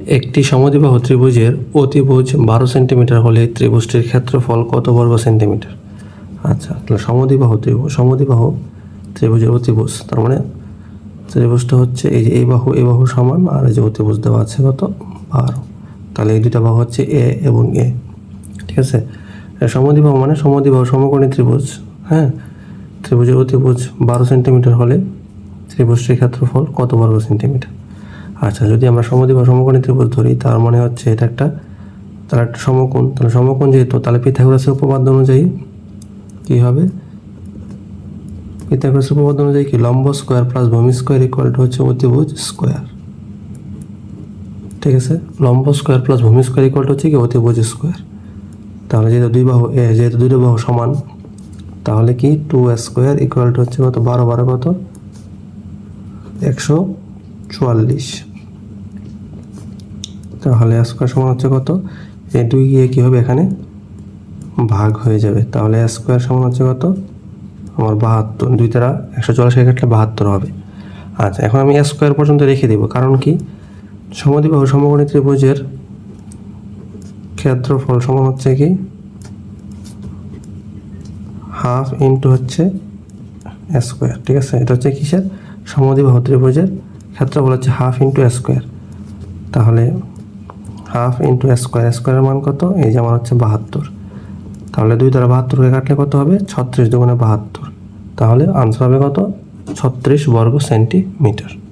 একটি সমদ্বিবাহু ত্রিভুজের অতিভুজ বারো সেন্টিমিটার হলে ত্রিভুজটির ক্ষেত্রফল কত বর্গ সেন্টিমিটার? আচ্ছা তাহলে সমদ্বিবাহু ত্রিভুজ সমদ্বিবাহু ত্রিভুজের অতিভুজ, তার মানে ত্রিভুজটা হচ্ছে এই যে এই বাহু এই বাহু সমান আর এই যে অতিভুজ দেওয়া আছে কত? বারো। তাহলে এই দুটা বাহু হচ্ছে এ এবং এ, ঠিক আছে? সমদ্বিবাহু মানে সমদ্বিবাহু সমকোণী ত্রিভুজ হ্যাঁ? ত্রিভুজের অতিভুজ বারো সেন্টিমিটার হলে ত্রিভুজটির ক্ষেত্রফল কত বর্গ সেন্টিমিটার? আচ্ছা যদি আমরা সমদ্বিবাহু সমকোণী ত্রিভুজ ধরি, তার মানে হচ্ছে এটা একটা, তার একটা সমকোণ, তাহলে সমকোণ যেহেতু, তাহলে পিথাগোরাসের উপপাদ্য অনুযায়ী কী হবে? পিথাগোরাসের উপপাদ্য অনুযায়ী কি? লম্ব স্কোয়ার প্লাস ভূমি স্কোয়ার ইকুয়াল টু হচ্ছে অতিভুজ স্কোয়ার ঠিক আছে? লম্ব স্কোয়ার প্লাস ভূমি স্কোয়ার ইকুয়াল টু হচ্ছে কি? অতিভুজ স্কোয়ার তাহলে যেহেতু দুই বাহু, এ, যেহেতু দুটো বাহু সমান, তাহলে কি? টু স্কোয়ার ইকুয়াল টু হচ্ছে কত? বারো বারো কত? একশো চুয়াল্লিশ। তাহলে স্কোয়ার সমান হচ্ছে কত? এই দুই গিয়ে কী হবে এখানে ভাগ হয়ে যাবে? তাহলে স্কোয়ার সমান হচ্ছে কত? আমার বাহাত্তর। দুই তারা একশো চল্লিশ কাটলে বাহাত্তর হবে। আচ্ছা এখন আমি স্কোয়ার পর্যন্ত রেখে দিব। কারণ কি? সমদ্বিবাহু সমকোণী ত্রিভুজের ক্ষেত্রফল সমান হচ্ছে কি? হাফ ইন্টু হচ্ছে স্কোয়ার ঠিক আছে? এটা হচ্ছে কিসের? সমদ্বিবাহু ত্রিভুজের ক্ষেত্রফল হচ্ছে হাফ ইন্টু স্কোয়ার তাহলে হাফ ইন্টু স্কোয়ার স্কোয়ারের মান কত? এই যে আমার হচ্ছে বাহাত্তর। তাহলে দুই দ্বারা বাহাত্তরকে কাটলে কত হবে? ছত্রিশ দুগুণে বাহাত্তর। তাহলে আনসার হবে কত? ছত্রিশ বর্গ সেন্টিমিটার